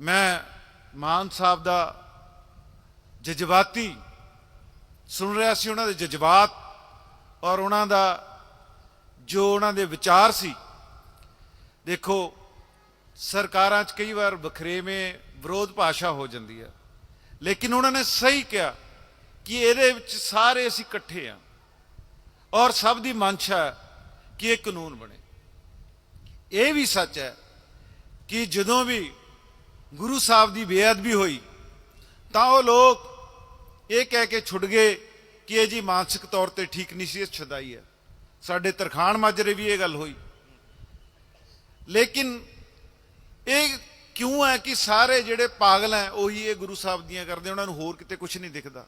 ਮੈਂ ਮਾਨ ਸਾਹਿਬ ਦਾ ਜਜ਼ਬਾਤੀ ਸੁਣ ਰਿਹਾ ਸੀ, ਉਹਨਾਂ ਦੇ ਜਜ਼ਬਾਤ ਔਰ ਉਹਨਾਂ ਦਾ ਜੋ ਉਹਨਾਂ ਦੇ ਵਿਚਾਰ ਸੀ। ਦੇਖੋ, ਸਰਕਾਰਾਂ 'ਚ ਕਈ ਵਾਰ ਵਖਰੇਵੇਂ ਵਿਰੋਧ ਭਾਸ਼ਾ ਹੋ ਜਾਂਦੀ ਹੈ। ਲੇਕਿਨ ਉਹਨਾਂ ਨੇ ਸਹੀ ਕਿਹਾ ਕਿ ਇਹਦੇ ਵਿੱਚ ਸਾਰੇ ਅਸੀਂ ਇਕੱਠੇ ਆ ਔਰ ਸਭ ਦੀ ਮੰਸ਼ਾ ਹੈ ਕਿ ਇਹ ਕਾਨੂੰਨ ਬਣੇ। ਇਹ ਵੀ ਸੱਚ ਹੈ ਕਿ ਜਦੋਂ ਵੀ ਗੁਰੂ ਸਾਹਿਬ ਦੀ ਬੇਅਦਬੀ ਹੋਈ, ਤਾਂ ਉਹ ਲੋਕ ਇਹ ਕਹਿ ਕੇ ਛੁੱਟ ਗਏ ਕਿ ਇਹ ਜੀ ਮਾਨਸਿਕ ਤੌਰ ਤੇ ਠੀਕ ਨਹੀਂ ਸੀ, ਇਹ ਛਦਾਈ ਹੈ। ਸਾਡੇ ਤਰਖਾਣ ਮਾਜਰੇ ਵੀ ਇਹ ਗੱਲ ਹੋਈ। ਲੇਕਿਨ ਇਹ ਕਿਉਂ ਹੈ ਕਿ ਸਾਰੇ ਜਿਹੜੇ ਪਾਗਲ ਹੈ, ਉਹੀ ਇਹ ਗੁਰੂ ਸਾਹਿਬ ਦੀਆਂ ਕਰਦੇ, ਉਹਨਾਂ ਨੂੰ ਹੋਰ ਕਿਤੇ ਕੁਝ ਨਹੀਂ ਦਿਖਦਾ।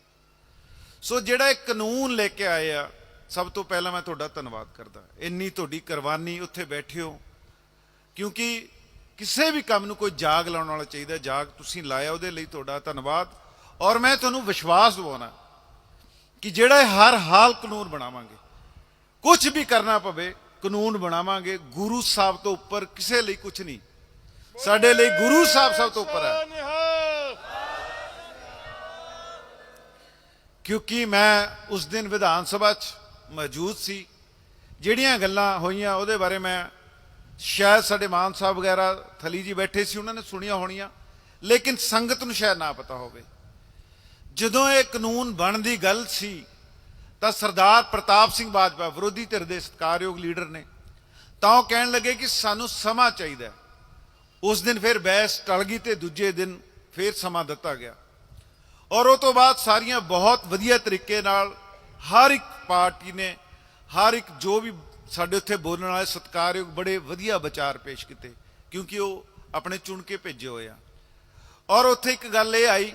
ਸੋ ਜਿਹੜਾ ਇਹ ਕਾਨੂੰਨ ਲੈ ਕੇ ਆਏ ਆ, ਸਭ ਤੋਂ ਪਹਿਲਾਂ ਮੈਂ ਤੁਹਾਡਾ ਧੰਨਵਾਦ ਕਰਦਾ। ਇੰਨੀ ਤੁਹਾਡੀ ਕੁਰਬਾਨੀ ਉੱਥੇ ਬੈਠੇ ਹੋ, ਕਿਉਂਕਿ ਕਿਸੇ ਵੀ ਕੰਮ ਨੂੰ ਕੋਈ ਜਾਗ ਲਾਉਣ ਵਾਲਾ ਚਾਹੀਦਾ, ਜਾਗ ਤੁਸੀਂ ਲਾਇਆ ਉਹਦੇ ਲਈ ਤੁਹਾਡਾ ਧੰਨਵਾਦ। ਔਰ ਮੈਂ ਤੁਹਾਨੂੰ ਵਿਸ਼ਵਾਸ ਦਿਵਾਉਣਾ ਕਿ ਜਿਹੜਾ ਹਰ ਹਾਲ ਕਾਨੂੰਨ ਬਣਾਵਾਂਗੇ ਕੁਝ ਵੀ ਕਰਨਾ ਪਵੇ, ਕਾਨੂੰਨ ਬਣਾਵਾਂਗੇ, ਗੁਰੂ ਸਾਹਿਬ ਤੋਂ ਉੱਪਰ ਕਿਸੇ ਲਈ ਕੁਝ ਨਹੀਂ। ਸਾਡੇ ਲਈ ਗੁਰੂ ਸਾਹਿਬ ਸਭ ਤੋਂ ਉੱਪਰ ਹੈ। ਕਿਉਂਕਿ ਮੈਂ ਉਸ ਦਿਨ ਵਿਧਾਨ ਸਭਾ 'ਚ ਮੌਜੂਦ ਸੀ, ਜਿਹੜੀਆਂ ਗੱਲਾਂ ਹੋਈਆਂ ਉਹਦੇ ਬਾਰੇ ਮੈਂ ਸ਼ਾਇਦ ਸਾਡੇ ਮਾਨ ਸਾਹਿਬ ਵਗੈਰਾ ਥਲੀ ਜੀ ਬੈਠੇ ਸੀ, ਉਹਨਾਂ ਨੇ ਸੁਣੀਆਂ ਹੋਣੀਆਂ। ਲੇਕਿਨ ਸੰਗਤ ਨੂੰ ਸ਼ਾਇਦ ਨਾ ਪਤਾ ਹੋਵੇ। ਜਦੋਂ ਇਹ ਕਾਨੂੰਨ ਬਣਨ ਦੀ ਗੱਲ ਸੀ, ਤਾਂ ਸਰਦਾਰ ਪ੍ਰਤਾਪ ਸਿੰਘ ਬਾਜਵਾ ਵਿਰੋਧੀ ਧਿਰ ਦੇ ਸਤਿਕਾਰਯੋਗ ਲੀਡਰ ਨੇ ਤਾਂ ਉਹ ਕਹਿਣ ਲੱਗੇ ਕਿ ਸਾਨੂੰ ਸਮਾਂ ਚਾਹੀਦਾ ਉਸ ਦਿਨ ਫਿਰ ਬਹਿਸ ਟਲ ਗਈ ਤੇ ਦੂਜੇ ਦਿਨ ਫਿਰ ਸਮਾਂ ਦਿੱਤਾ ਗਿਆ। ਔਰ ਉਹ ਤੋਂ ਬਾਅਦ ਸਾਰੀਆਂ ਬਹੁਤ ਵਧੀਆ ਤਰੀਕੇ ਨਾਲ ਹਰ ਇੱਕ ਪਾਰਟੀ ਨੇ, ਹਰ ਇੱਕ ਜੋ ਵੀ ਸਾਡੇ ਉੱਥੇ ਬੋਲਣ ਵਾਲੇ ਸਤਿਕਾਰਯੋਗ ਬੜੇ ਵਧੀਆ ਵਿਚਾਰ ਪੇਸ਼ ਕੀਤੇ, ਕਿਉਂਕਿ ਉਹ ਆਪਣੇ ਚੁਣ ਕੇ ਭੇਜੇ ਹੋਏ ਆ। ਔਰ ਉੱਥੇ ਇੱਕ ਗੱਲ ਇਹ ਆਈ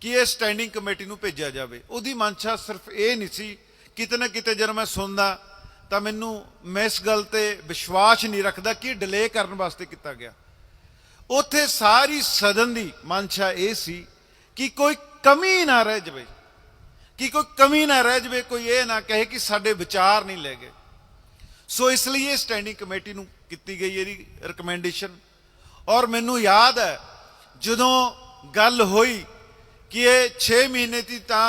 ਕਿ ਇਹ ਸਟੈਂਡਿੰਗ ਕਮੇਟੀ ਨੂੰ ਭੇਜਿਆ ਜਾਵੇ। ਉਹਦੀ ਮਨਸ਼ਾ ਸਿਰਫ ਇਹ ਨਹੀਂ ਸੀ, ਕਿਤੇ ਨਾ ਕਿਤੇ ਜਦੋਂ ਮੈਂ ਸੁਣਦਾ, ਤਾਂ ਮੈਨੂੰ ਮੈਂ ਇਸ ਗੱਲ ਤੇ ਵਿਸ਼ਵਾਸ ਨਹੀਂ ਰੱਖਦਾ ਕਿ ਡਿਲੇ ਕਰਨ ਵਾਸਤੇ ਕੀਤਾ ਗਿਆ। ਉੱਥੇ ਸਾਰੀ ਸਦਨ ਦੀ ਮਨਸ਼ਾ ਇਹ ਸੀ ਕਿ ਕੋਈ ਕਮੀ ਨਾ ਰਹਿ ਜਾਵੇ, ਕਿ ਕੋਈ ਕਮੀ ਨਾ ਰਹਿ ਜਾਵੇ, ਕੋਈ ਇਹ ਨਾ ਕਹੇ ਕਿ ਸਾਡੇ ਵਿਚਾਰ ਨਹੀਂ ਲੈ ਗਏ। ਸੋ ਇਸ ਲਈ ਇਹ ਸਟੈਂਡਿੰਗ ਕਮੇਟੀ ਨੂੰ ਕੀਤੀ ਗਈ ਇਹਦੀ ਰეკਮੈਂਡੇਸ਼ਨ ਔਰ ਮੈਨੂੰ ਯਾਦ ਹੈ, ਜਦੋਂ ਗੱਲ ਹੋਈ ਕਿ ਇਹ 6 ਮਹੀਨੇ ਦੀ ਤਾਂ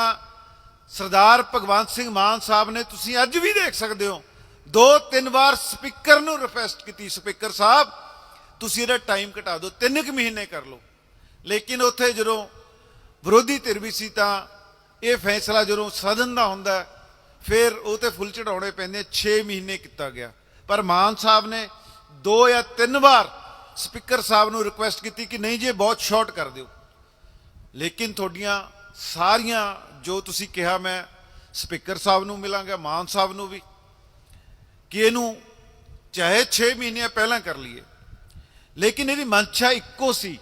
ਸਰਦਾਰ ਭਗਵੰਤ ਸਿੰਘ ਮਾਨ ਸਾਹਿਬ ਨੇ, ਤੁਸੀਂ ਅੱਜ ਵੀ ਦੇਖ ਸਕਦੇ ਹੋ, ਦੋ ਤਿੰਨ ਵਾਰ ਸਪੀਕਰ ਨੂੰ ਰਿਕੁਐਸਟ ਕੀਤੀ, ਸਪੀਕਰ ਸਾਹਿਬ, ਤੁਸੀਂ ਇਹਦਾ ਟਾਈਮ ਘਟਾ ਦਿਓ, ਤਿੰਨ ਕੁ ਮਹੀਨੇ ਕਰ ਲਓ। ਲੇਕਿਨ ਉੱਥੇ ਜਦੋਂ ਵਿਰੋਧੀ ਧਿਰ ਵੀ ਸੀ ਤਾਂ ਇਹ ਫੈਸਲਾ ਜਦੋਂ ਸਦਨ ਦਾ ਹੁੰਦਾ ਫਿਰ ਉਹ ਤੇ ਫੁੱਲ ਚੜਾਉਣੇ ਪੈਂਦੇ 6 ਮਹੀਨੇ ਕੀਤਾ ਗਿਆ। ਪਰ ਮਾਨ ਸਾਹਿਬ ਨੇ ਦੋ ਜਾਂ ਤਿੰਨ ਵਾਰ ਸਪੀਕਰ ਸਾਹਿਬ ਨੂੰ ਰਿਕੁਐਸਟ ਕੀਤੀ ਕਿ ਨਹੀਂ ਜੇ ਬਹੁਤ ਸ਼ਾਰਟ ਕਰ ਦਿਓ। ਲੇਕਿਨ ਤੁਹਾਡੀਆਂ ਸਾਰੀਆਂ ਜੋ ਤੁਸੀਂ ਕਿਹਾ, ਮੈਂ ਸਪੀਕਰ ਸਾਹਿਬ ਨੂੰ ਮਿਲਾਂਗਾ, ਮਾਨ ਸਾਹਿਬ ਨੂੰ ਵੀ, ਕਿ ਇਹਨੂੰ ਚਾਹੇ 6 ਮਹੀਨੇ ਪਹਿਲਾਂ ਕਰ ਲਈਏ। ਲੇਕਿਨ ਇਹਦੀ ਮਨਸ਼ਾ ਇੱਕੋ ਸੀ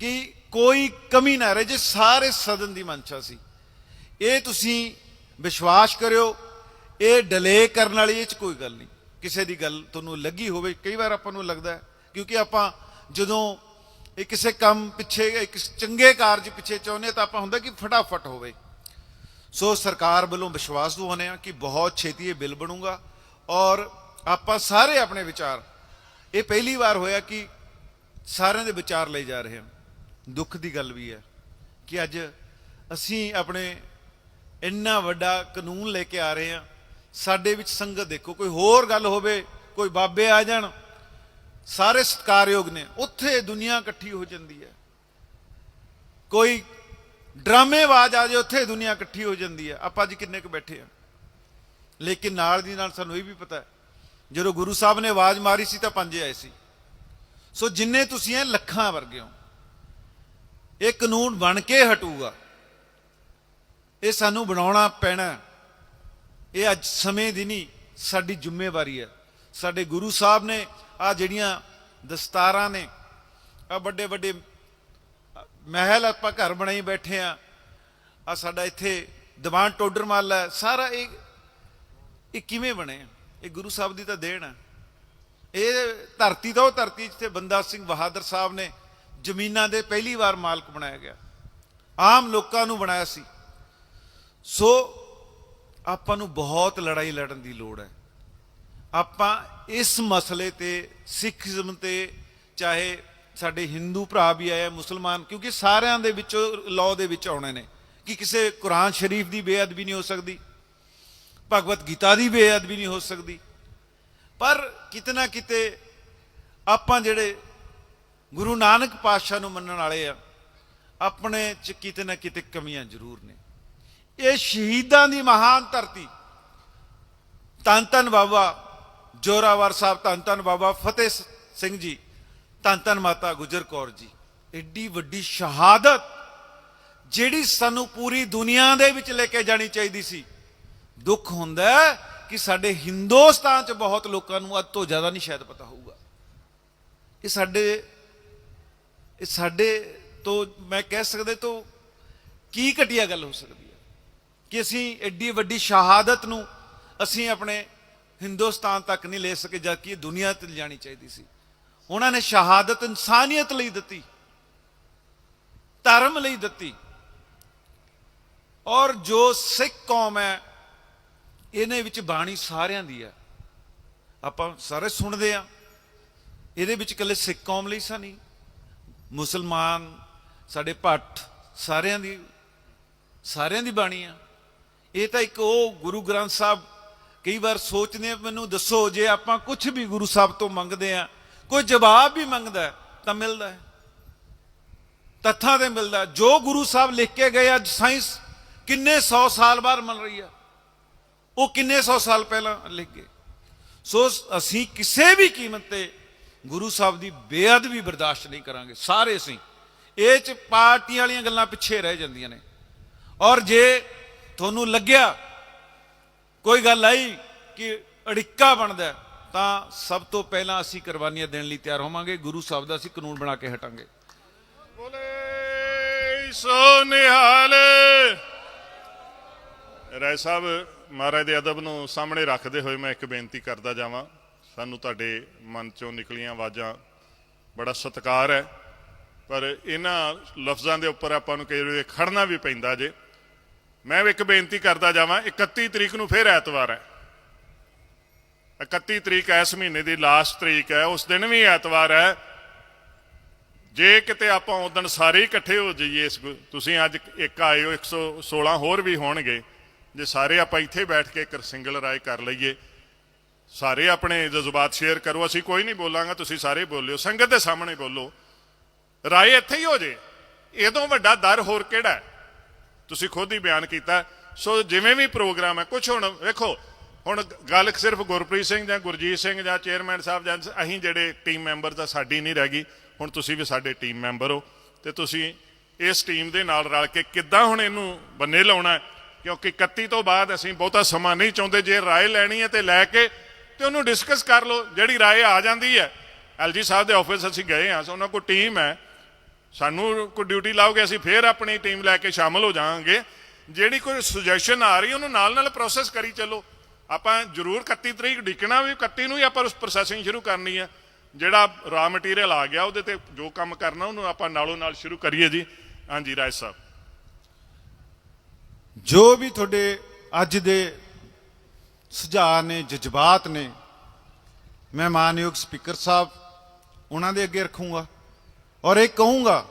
ਕਿ ਕੋਈ ਕਮੀ ਨਾ ਰਹੇ, ਜੇ ਸਾਰੇ ਸਦਨ ਦੀ ਮਨਸ਼ਾ ਸੀ। ਇਹ ਤੁਸੀਂ ਵਿਸ਼ਵਾਸ ਕਰਿਓ, ਇਹ ਡਿਲੇ ਕਰਨ ਵਾਲੀ ਇਹ ਚ ਕੋਈ ਗੱਲ ਨਹੀਂ। ਕਿਸੇ ਦੀ ਗੱਲ ਤੁਹਾਨੂੰ ਲੱਗੀ ਹੋਵੇ, ਕਈ ਵਾਰ ਆਪਾਂ ਨੂੰ ਲੱਗਦਾ ਕਿਉਂਕਿ ਆਪਾਂ ਜਦੋਂ ਇਹ ਕਿਸੇ ਕੰਮ ਪਿੱਛੇ, ਇੱਕ ਚੰਗੇ ਕਾਰਜ ਪਿੱਛੇ ਚਾਹੁੰਦੇ ਤਾਂ ਆਪਾਂ ਹੁੰਦਾ ਕਿ ਫਟਾਫਟ ਹੋਵੇ। ਸੋ ਸਰਕਾਰ ਵੱਲੋਂ ਵਿਸ਼ਵਾਸ ਦਿਵਾਉਂਦੇ ਆ ਕਿ ਬਹੁਤ ਛੇਤੀ ਇਹ ਬਿੱਲ ਬਣੂਗਾ ਔਰ ਆਪਾਂ ਸਾਰੇ ਆਪਣੇ ਵਿਚਾਰ, ਇਹ ਪਹਿਲੀ ਵਾਰ ਹੋਇਆ ਕਿ ਸਾਰਿਆਂ ਦੇ ਵਿਚਾਰ ਲਈ ਜਾ ਰਹੇ ਹਨ। ਦੁੱਖ ਦੀ ਗੱਲ ਵੀ ਹੈ ਕਿ ਅੱਜ ਅਸੀਂ ਆਪਣੇ ਇੰਨਾ ਵੱਡਾ ਕਾਨੂੰਨ ਲੈ ਕੇ ਆ ਰਹੇ ਹਾਂ। ਸਾਡੇ ਵਿੱਚ ਸੰਗਤ ਦੇਖੋ, ਕੋਈ ਹੋਰ ਗੱਲ ਹੋਵੇ, ਕੋਈ ਬਾਬੇ ਆ ਜਾਣ, ਸਾਰੇ ਸਤਿਕਾਰਯੋਗ ਨੇ। ਉੱਥੇ ਦੁਨੀਆ ਇਕੱਠੀ ਹੋ ਜਾਂਦੀ ਹੈ। ਕੋਈ ਡਰਾਮੇਬਾਜ਼ ਆ ਜੇ ਉੱਥੇ ਦੁਨੀਆ ਇਕੱਠੀ ਹੋ ਜਾਂਦੀ ਹੈ। ਆਪਾਂ ਅੱਜ ਕਿੰਨੇ ਕੁ ਬੈਠੇ ਆ ਲੇਕਿਨ ਨਾਲ ਦੀ ਨਾਲ ਸਾਨੂੰ ਇਹ ਵੀ ਪਤਾ ਹੈ, ਜਦੋਂ ਗੁਰੂ ਸਾਹਿਬ ਨੇ ਆਵਾਜ਼ ਮਾਰੀ ਸੀ ਤਾਂ ਪੰਜੇ ਆਏ ਸੀ। ਸੋ ਜਿੰਨੇ ਤੁਸੀਂ ਇਹ ਲੱਖਾਂ ਵਰਗੇ ਹੋ, ਇਹ ਕਾਨੂੰਨ ਬਣ ਕੇ ਹਟੂਗਾ। ਇਹ ਸਾਨੂੰ ਬਣਾਉਣਾ ਪੈਣਾ ਇਹ ਅੱਜ ਸਮੇਂ ਦੀ ਨਹੀਂ, ਸਾਡੀ ਜ਼ਿੰਮੇਵਾਰੀ ਹੈ। ਸਾਡੇ ਗੁਰੂ ਸਾਹਿਬ ਨੇ ਆ ਜਿਹੜੀਆਂ ਦਸਤਾਰਾਂ ਨੇ ਆ ਵੱਡੇ ਵੱਡੇ ਮਹਿਲ ਆਪਾਂ ਘਰ ਬਣਾਈ ਬੈਠੇ ਆ ਆ ਸਾਡਾ ਇੱਥੇ ਦੀਵਾਨ ਟੋਡਰਮਲ ਹੈ। ਸਾਰਾ ਇਹ ਇਹ ਕਿਵੇਂ ਬਣੇ? ਇਹ ਗੁਰੂ ਸਾਹਿਬ ਦੀ ਤਾਂ ਦੇਣ ਹੈ। ਇਹ ਧਰਤੀ ਦਾ ਉਹ ਧਰਤੀ ਜਿੱਥੇ ਬੰਦਾ ਸਿੰਘ ਬਹਾਦਰ ਸਾਹਿਬ ਨੇ ਜ਼ਮੀਨਾਂ ਦੇ ਪਹਿਲੀ ਵਾਰ ਮਾਲਕ ਬਣਾਇਆ ਗਿਆ। ਆਮ ਲੋਕਾਂ ਨੂੰ ਬਣਾਇਆ ਸੀ। ਸੋ ਆਪਾਂ ਨੂੰ ਬਹੁਤ ਲੜਾਈ ਲੜਨ ਦੀ ਲੋੜ ਹੈ। ਆਪਾਂ ਇਸ ਮਸਲੇ ਤੇ, ਸਿੱਖੀਜ਼ਮ ਤੇ, ਚਾਹੇ ਸਾਡੇ ਹਿੰਦੂ ਭਰਾ ਵੀ ਆਏ ਮੁਸਲਮਾਨ, ਕਿਉਂਕਿ ਸਾਰਿਆਂ ਦੇ ਵਿੱਚੋਂ ਲਾਅ ਦੇ ਵਿੱਚ ਆਉਣੇ ਨੇ ਕਿ ਕਿਸੇ ਕੁਰਾਨ ਸ਼ਰੀਫ ਦੀ ਬੇਅਦਬੀ ਨਹੀਂ ਹੋ ਸਕਦੀ, ਭਗਵਤ ਗੀਤਾ ਦੀ ਬੇਅਦਬੀ ਨਹੀਂ ਹੋ ਸਕਦੀ। ਪਰ ਕਿਤੇ ਨਾ ਕਿਤੇ ਆਪਾਂ ਜਿਹੜੇ ਗੁਰੂ ਨਾਨਕ ਪਾਤਸ਼ਾਹ ਨੂੰ ਮੰਨਣ ਵਾਲੇ ਆ, ਆਪਣੇ ਚ ਕਿਤੇ ਨਾ ਕਿਤੇ ਕਮੀਆਂ ਜ਼ਰੂਰ ਨੇ। ਇਹ ਸ਼ਹੀਦਾਂ ਦੀ ਮਹਾਨ ਧਰਤੀ। ਧੰਨ ਧੰਨ ਬਾਬਾ ਜੋਰਾਵਰ ਸਾਹਿਬ, ਧੰਨ ਧੰਨ ਬਾਬਾ ਫਤਿਹ ਸਿੰਘ ਜੀ, ਧੰਨ ਧੰਨ ਮਾਤਾ ਗੁਜਰ ਕੌਰ ਜੀ। ਐਡੀ ਵੱਡੀ ਸ਼ਹਾਦਤ ਜਿਹੜੀ ਸਾਨੂੰ ਪੂਰੀ ਦੁਨੀਆ ਦੇ ਵਿੱਚ ਲੈ ਕੇ ਜਾਣੀ ਚਾਹੀਦੀ ਸੀ। ਦੁੱਖ ਹੁੰਦਾ ਕਿ ਸਾਡੇ ਹਿੰਦੁਸਤਾਨ 'ਚ ਬਹੁਤ ਲੋਕਾਂ ਨੂੰ ਅੱਧ ਤੋਂ ਜ਼ਿਆਦਾ ਨਹੀਂ ਸ਼ਾਇਦ ਪਤਾ ਹੋਊਗਾ। ਇਹ ਸਾਡੇ ਇਹ ਸਾਡੇ ਤੋਂ, ਮੈਂ ਕਹਿ ਸਕਦੇ ਤੋਂ ਕੀ ਘਟੀਆ ਗੱਲ ਹੋ ਸਕਦੀ ਕਿ ਅਸੀਂ ਐਡੀ ਵੱਡੀ ਸ਼ਹਾਦਤ ਨੂੰ ਅਸੀਂ ਆਪਣੇ ਹਿੰਦੁਸਤਾਨ ਤੱਕ ਨਹੀਂ ਲੈ ਸਕੇ ਜਦ ਕਿ ਇਹ ਦੁਨੀਆ ਤੇ ਜਾਣੀ ਚਾਹੀਦੀ ਸੀ। ਉਹਨਾਂ ਨੇ ਸ਼ਹਾਦਤ ਇਨਸਾਨੀਅਤ ਲਈ ਦਿੱਤੀ, ਧਰਮ ਲਈ ਦਿੱਤੀ। ਔਰ ਜੋ ਸਿੱਖ ਕੌਮ ਹੈ, ਇਹਨੇ ਵਿੱਚ ਬਾਣੀ ਸਾਰਿਆਂ ਦੀ ਹੈ। ਆਪਾਂ ਸਾਰੇ ਸੁਣਦੇ ਆ ਇਹਦੇ ਵਿੱਚ ਇਕੱਲੇ ਸਿੱਖ ਕੌਮ ਲਈ ਸਾ ਨਹੀਂ, ਮੁਸਲਮਾਨ, ਸਾਡੇ ਭੱਟ ਸਾਰਿਆਂ ਦੀ ਸਾਰਿਆਂ ਦੀ ਬਾਣੀ ਆ। ਇਹ ਤਾਂ ਇੱਕ ਉਹ ਗੁਰੂ ਗ੍ਰੰਥ ਸਾਹਿਬ ਕਈ ਵਾਰ ਸੋਚਦੇ ਆ, ਮੈਨੂੰ ਦੱਸੋ, ਜੇ ਆਪਾਂ ਕੁਝ ਵੀ ਗੁਰੂ ਸਾਹਿਬ ਤੋਂ ਮੰਗਦੇ ਆ, ਕੋਈ ਜਵਾਬ ਵੀ ਮੰਗਦਾ ਤਾਂ ਮਿਲਦਾ ਹੈ। ਤੱਥਾਂ ਤੇ ਮਿਲਦਾ ਜੋ ਗੁਰੂ ਸਾਹਿਬ ਲਿਖ ਕੇ ਗਏ ਅੱਜ ਸਾਇੰਸ ਕਿੰਨੇ 100 ਸਾਲ ਬਾਅਦ ਮਿਲ ਰਹੀ ਆ। ਉਹ ਕਿੰਨੇ 100 ਸਾਲ ਪਹਿਲਾਂ ਲਿਖ ਗਏ। ਸੋ ਅਸੀਂ ਕਿਸੇ ਵੀ ਕੀਮਤ ਤੇ ਗੁਰੂ ਸਾਹਿਬ ਦੀ ਬੇਅਦਬੀ ਬਰਦਾਸ਼ਤ ਨਹੀਂ ਕਰਾਂਗੇ। ਸਾਰੇ ਅਸੀਂ। ਇਹ ਚ ਪਾਰਟੀਆਂ ਵਾਲੀਆਂ ਗੱਲਾਂ ਪਿੱਛੇ ਰਹਿ ਜਾਂਦੀਆਂ ਨੇ। ਔਰ ਜੇ ਤੁਹਾਨੂੰ ਲੱਗਿਆ? ਕੋਈ ਗੱਲ ਆਈ ਕਿ ਅੜਿੱਕਾ ਬਣਦਾ ਤਾਂ ਸਭ ਤੋਂ ਪਹਿਲਾਂ ਅਸੀਂ ਕੁਰਬਾਨੀਆਂ ਦੇਣ ਲਈ ਤਿਆਰ ਹੋਵਾਂਗੇ। ਗੁਰੂ ਸਾਹਿਬ ਦਾ ਅਸੀਂ ਕਾਨੂੰਨ ਬਣਾ ਕੇ ਹਟਾਂਗੇ। ਬੋਲੇ ਸੋ ਨਿਹਾਲ ਰਾਏ ਸਾਹਿਬ, ਮਹਾਰਾਜ ਦੇ ਅਦਬ ਨੂੰ ਸਾਹਮਣੇ ਰੱਖਦੇ ਹੋਏ ਮੈਂ ਇੱਕ ਬੇਨਤੀ ਕਰਦਾ ਜਾਵਾਂ। ਸਾਨੂੰ ਤੁਹਾਡੇ ਮਨ ਚੋਂ ਨਿਕਲੀਆਂ ਆਵਾਜ਼ਾਂ ਬੜਾ ਸਤਿਕਾਰ ਹੈ। ਪਰ ਇਹਨਾਂ ਲਫ਼ਜ਼ਾਂ ਦੇ ਉੱਪਰ ਆਪਾਂ ਨੂੰ ਕਈ ਵਾਰੀ ਖੜਨਾ ਵੀ ਪੈਂਦਾ ਜੇ। ਮੈਂ ਵੀ ਇੱਕ ਬੇਨਤੀ ਕਰਦਾ ਜਾਵਾਂ 31 ਤਰੀਕ ਨੂੰ ਫਿਰ ਐਤਵਾਰ ਹੈ। 31 ਤਰੀਕ ਇਸ ਮਹੀਨੇ ਦੀ ਲਾਸਟ ਤਰੀਕ ਹੈ, ਉਸ ਦਿਨ ਵੀ ਐਤਵਾਰ ਹੈ। ਜੇ ਕਿਤੇ ਆਪਾਂ ਉਸ ਦਿਨ ਸਾਰੇ ਇਕੱਠੇ ਹੋ ਜਾਈਏ ਇਸ ਗੁ- ਤੁਸੀਂ ਅੱਜ ਇੱਕ ਆਏ ਹੋ 116 ਹੋਰ ਵੀ ਹੋਣਗੇ। ਜੇ ਸਾਰੇ ਆਪਾਂ ਇੱਥੇ ਬੈਠ ਕੇ ਇੱਕ ਸਿੰਗਲ ਰਾਏ ਕਰ ਲਈਏ, ਸਾਰੇ ਆਪਣੇ ਜਜ਼ਬਾਤ ਸ਼ੇਅਰ ਕਰੋ, ਅਸੀਂ ਕੋਈ ਨਹੀਂ ਬੋਲਾਂਗਾ, ਤੁਸੀਂ ਸਾਰੇ ਬੋਲਿਓ, ਸੰਗਤ ਦੇ ਸਾਹਮਣੇ ਬੋਲੋ। ਰਾਏ ਇੱਥੇ ਹੀ ਹੋ ਜੇ। ਇਹਦੋਂ ਵੱਡਾ ਦਰ ਹੋਰ ਕਿਹੜਾ ਹੈ? ਤੁਸੀਂ ਖੁਦ ਹੀ ਬਿਆਨ ਕੀਤਾ। ਸੋ ਜਿਵੇਂ ਵੀ ਪ੍ਰੋਗਰਾਮ ਹੈ ਕੁਝ ਹੁਣ ਵੇਖੋ, ਹੁਣ ਗੱਲ ਸਿਰਫ ਗੁਰਪ੍ਰੀਤ ਸਿੰਘ ਜਾਂ ਗੁਰਜੀਤ ਸਿੰਘ ਜਾਂ ਚੇਅਰਮੈਨ ਸਾਹਿਬ ਜਾਂ ਅਸੀਂ ਜਿਹੜੇ ਟੀਮ ਮੈਂਬਰ ਤਾਂ ਸਾਡੀ ਨਹੀਂ ਰਹਿ ਗਈ। ਹੁਣ ਤੁਸੀਂ ਵੀ ਸਾਡੇ ਟੀਮ ਮੈਂਬਰ ਹੋ ਤੇ ਤੁਸੀਂ ਇਸ ਟੀਮ ਦੇ ਨਾਲ ਰਲ ਕੇ ਕਿੱਦਾਂ ਹੁਣ ਇਹਨੂੰ ਬੰਨੇ ਲਾਉਣਾ ਕਿਉਂਕਿ 31 ਤੋਂ ਬਾਅਦ ਅਸੀਂ ਬਹੁਤਾ ਸਮਾਂ ਨਹੀਂ ਚਾਹੁੰਦੇ। ਜੇ ਰਾਏ ਲੈਣੀ ਹੈ ਤੇ ਲੈ ਕੇ ਤੇ ਉਹਨੂੰ ਡਿਸਕਸ ਕਰ ਲਓ। ਜਿਹੜੀ ਰਾਏ ਆ ਜਾਂਦੀ ਹੈ, ਐਲਜੀ ਸਾਹਿਬ ਦੇ ਆਫਿਸ ਅਸੀਂ ਗਏ ਹਾਂ, ਸੋ ਉਹਨਾਂ ਕੋਲ ਟੀਮ ਹੈ। ਸਾਨੂੰ ਕੋਈ ਡਿਊਟੀ ਲਾਓਗੇ, ਅਸੀਂ ਫੇਰ ਆਪਣੀ ਟੀਮ ਲੈ ਕੇ ਸ਼ਾਮਲ ਹੋ ਜਾਵਾਂਗੇ। ਜਿਹੜੀ ਕੋਈ ਸੁਜੈਸ਼ਨ ਆ ਰਹੀ, ਉਹਨੂੰ ਨਾਲ ਨਾਲ ਪ੍ਰੋਸੈਸ ਕਰੀ ਚੱਲੋ। ਆਪਾਂ ਜ਼ਰੂਰ 31 ਤਰੀਕ ਡਿੱਕਣਾ ਵੀ 31 ਨੂੰ ਹੀ ਆਪਾਂ ਉਸ ਪ੍ਰੋਸੈਸਿੰਗ ਸ਼ੁਰੂ ਕਰਨੀ ਹੈ ਜਿਹੜਾ ਰਾ ਮਟੀਰੀਅਲ ਆ ਗਿਆ, ਉਹਦੇ ਤੇ ਜੋ ਕੰਮ ਕਰਨਾ, ਉਹਨੂੰ ਆਪਾਂ ਨਾਲੋਂ ਨਾਲ ਸ਼ੁਰੂ ਕਰੀਏ ਜੀ। ਹਾਂਜੀ, ਰਾਜ ਸਾਹਿਬ। ਜੋ ਵੀ ਤੁਹਾਡੇ ਅੱਜ ਦੇ ਸੁਝਾਅ ਨੇ, ਜਜ਼ਬਾਤ ਨੇ ਮੈਂ ਮਾਨਯੋਗ ਸਪੀਕਰ ਸਾਹਿਬ, ਉਹਨਾਂ ਦੇ ਅੱਗੇ ਰੱਖੂੰਗਾ। ਔਰ ਇਹ ਕਹੂੰਗਾ,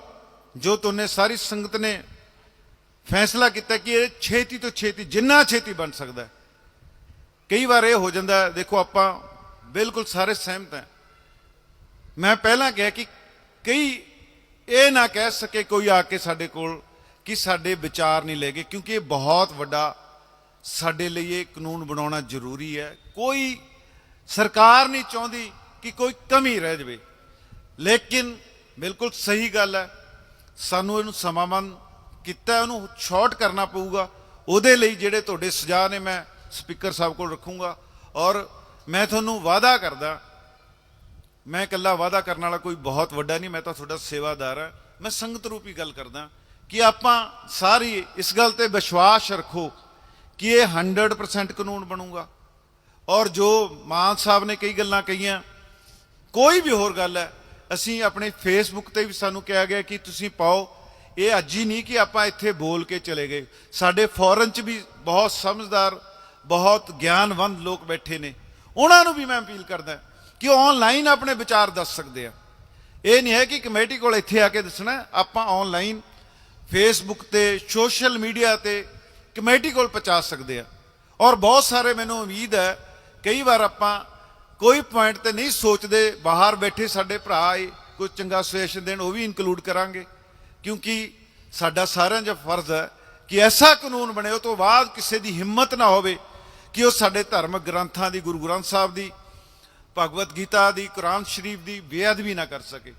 ਜੋ ਤੁਨੇ ਸਾਰੀ ਸੰਗਤ ਨੇ ਫੈਸਲਾ ਕੀਤਾ ਕਿ ਇਹ ਛੇਤੀ ਤੋਂ ਛੇਤੀ, ਜਿੰਨਾ ਛੇਤੀ ਬਣ ਸਕਦਾ ਕਈ ਵਾਰ ਇਹ ਹੋ ਜਾਂਦਾ ਦੇਖੋ ਆਪਾਂ ਬਿਲਕੁਲ ਸਾਰੇ ਸਹਿਮਤ ਹੈ। ਮੈਂ ਪਹਿਲਾਂ ਕਿਹਾ ਕਿ ਕਈ ਇਹ ਨਾ ਕਹਿ ਸਕੇ ਕੋਈ ਆ ਕੇ ਸਾਡੇ ਕੋਲ ਕਿ ਸਾਡੇ ਵਿਚਾਰ ਨਹੀਂ ਲੈ ਗਏ, ਕਿਉਂਕਿ ਇਹ ਬਹੁਤ ਵੱਡਾ ਸਾਡੇ ਲਈ ਇਹ ਕਾਨੂੰਨ ਬਣਾਉਣਾ ਜ਼ਰੂਰੀ ਹੈ। ਕੋਈ ਸਰਕਾਰ ਨਹੀਂ ਚਾਹੁੰਦੀ ਕਿ ਕੋਈ ਕਮੀ ਰਹਿ ਜਾਵੇ। ਲੇਕਿਨ ਬਿਲਕੁਲ ਸਹੀ ਗੱਲ ਹੈ। ਸਾਨੂੰ ਇਹਨੂੰ ਸਮਾਂ ਕੀਤਾ ਉਹਨੂੰ ਸ਼ਾਰਟ ਕਰਨਾ ਪਊਗਾ। ਉਹਦੇ ਲਈ ਜਿਹੜੇ ਤੁਹਾਡੇ ਸੁਝਾਅ ਨੇ ਮੈਂ ਸਪੀਕਰ ਸਾਹਿਬ ਕੋਲ ਰੱਖੂੰਗਾ। ਔਰ ਮੈਂ ਤੁਹਾਨੂੰ ਵਾਅਦਾ ਕਰਦਾ, ਮੈਂ ਇਕੱਲਾ ਵਾਅਦਾ ਕਰਨ ਵਾਲਾ ਕੋਈ ਬਹੁਤ ਵੱਡਾ ਨਹੀਂ, ਮੈਂ ਤਾਂ ਤੁਹਾਡਾ ਸੇਵਾਦਾਰ ਹਾਂ। ਮੈਂ ਸੰਗਤ ਰੂਪੀ ਗੱਲ ਕਰਦਾ ਕਿ ਆਪਾਂ ਸਾਰੀ ਇਸ ਗੱਲ ਤੇ ਵਿਸ਼ਵਾਸ ਰੱਖੋ ਕਿ ਇਹ 100% ਕਾਨੂੰਨ ਬਣੂਗਾ। ਔਰ ਜੋ ਮਾਨ ਸਾਹਿਬ ਨੇ ਕਈ ਗੱਲਾਂ ਕਹੀਆਂ, ਕੋਈ ਵੀ ਹੋਰ ਗੱਲ ਹੈ ਅਸੀਂ ਆਪਣੇ ਫੇਸਬੁੱਕ ਤੇ ਵੀ ਸਾਨੂੰ ਕਿਹਾ ਗਿਆ ਕਿ ਤੁਸੀਂ ਪਾਓ। ਇਹ ਅੱਜ ਹੀ ਨਹੀਂ ਕਿ ਆਪਾਂ ਇੱਥੇ ਬੋਲ ਕੇ ਚਲੇ ਗਏ। ਸਾਡੇ ਫੋਰਨ ਚ ਵੀ ਬਹੁਤ ਸਮਝਦਾਰ, ਬਹੁਤ ਗਿਆਨਵੰਦ ਲੋਕ ਬੈਠੇ ਨੇ। ਉਹਨਾਂ ਨੂੰ ਵੀ ਮੈਂ ਅਪੀਲ ਕਰਦਾ ਕਿ ਆਨਲਾਈਨ ਆਪਣੇ ਵਿਚਾਰ ਦੱਸ ਸਕਦੇ ਆ। ਇਹ ਨਹੀਂ ਹੈ ਕਿ ਕਮੇਟੀ ਕੋਲ ਇੱਥੇ ਆ ਕੇ ਦੱਸਣਾ। ਆਪਾਂ ਆਨਲਾਈਨ ਫੇਸਬੁੱਕ ਤੇ ਸੋਸ਼ਲ ਮੀਡੀਆ ਤੇ ਕਮੇਟੀ ਕੋਲ ਪਹੁੰਚਾ ਸਕਦੇ ਆ। ਔਰ ਬਹੁਤ ਸਾਰੇ ਮੈਨੂੰ ਉਮੀਦ ਹੈ, ਕਈ ਵਾਰ ਆਪਾਂ ਕੋਈ ਪੁਆਇੰਟ ਤੇ ਨਹੀਂ ਸੋਚਦੇ, ਬਾਹਰ ਬੈਠੇ ਸਾਡੇ ਭਰਾ ਆਏ, ਕੋਈ ਚੰਗਾ ਸੁਜੈਸ਼ਨ ਦੇਣ, ਉਹ ਵੀ ਇਨਕਲੂਡ ਕਰਾਂਗੇ। ਕਿਉਂਕਿ ਸਾਡਾ ਸਾਰਿਆਂ ਦਾ ਫਰਜ਼ ਹੈ ਕਿ ਐਸਾ ਕਾਨੂੰਨ ਬਣੇ, ਉਹ ਤੋਂ ਬਾਅਦ ਕਿਸੇ ਦੀ ਹਿੰਮਤ ਨਾ ਹੋਵੇ ਕਿ ਉਹ ਸਾਡੇ ਧਾਰਮਿਕ ਗ੍ਰੰਥਾਂ ਦੀ, ਗੁਰੂ ਗ੍ਰੰਥ ਸਾਹਿਬ ਦੀ ਭਗਵਤ ਗੀਤਾ ਦੀ, ਕੁਰਾਨ ਸ਼ਰੀਫ ਦੀ ਬੇਅਦਬੀ ਨਾ ਕਰ ਸਕੇ।